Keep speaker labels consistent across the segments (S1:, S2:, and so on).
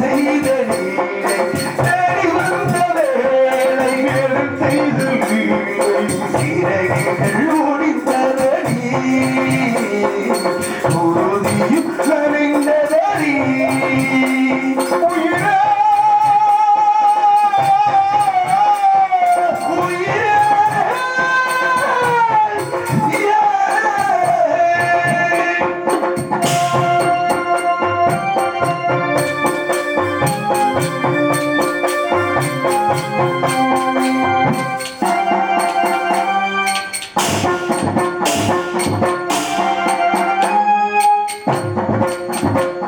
S1: செய்தே. Thank you.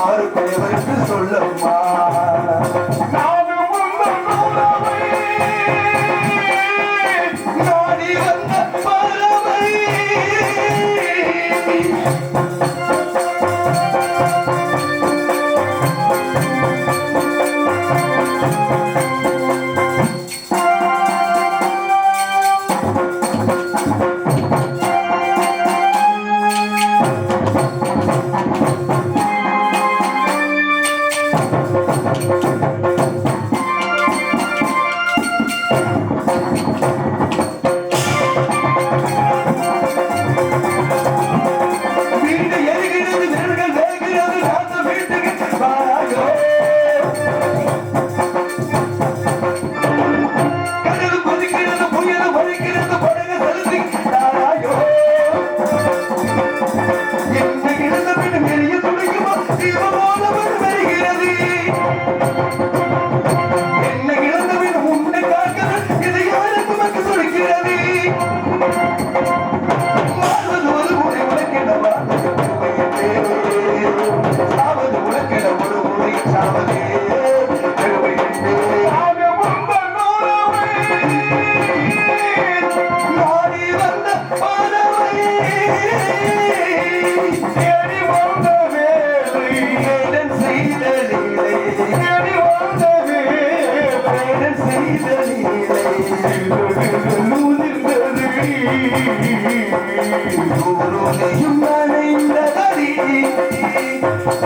S1: ஆறு பெயருக்கு சொல்லம்மா உருகையும் நனைந்ததடி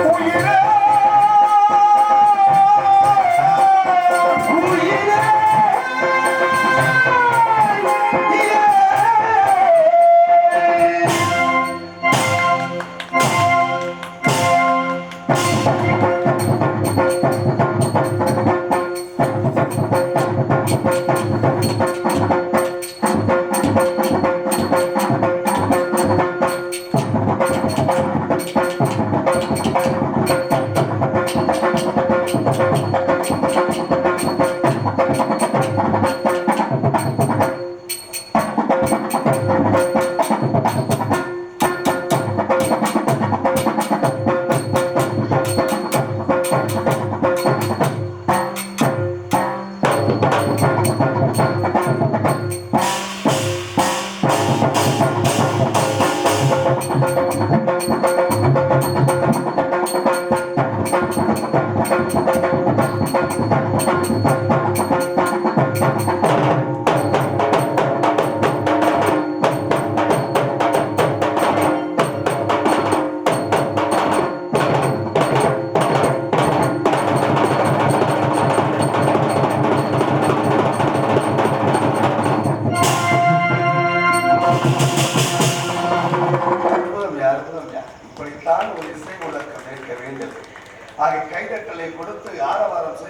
S2: உயிரே
S1: Thank you. Thank வருகிறோம் இப்படித்தான் ஒரு இசை உலகம் இருக்க வேண்டும் ஆக கைதட்டலை கொடுத்து ஆரவாரம் செய்து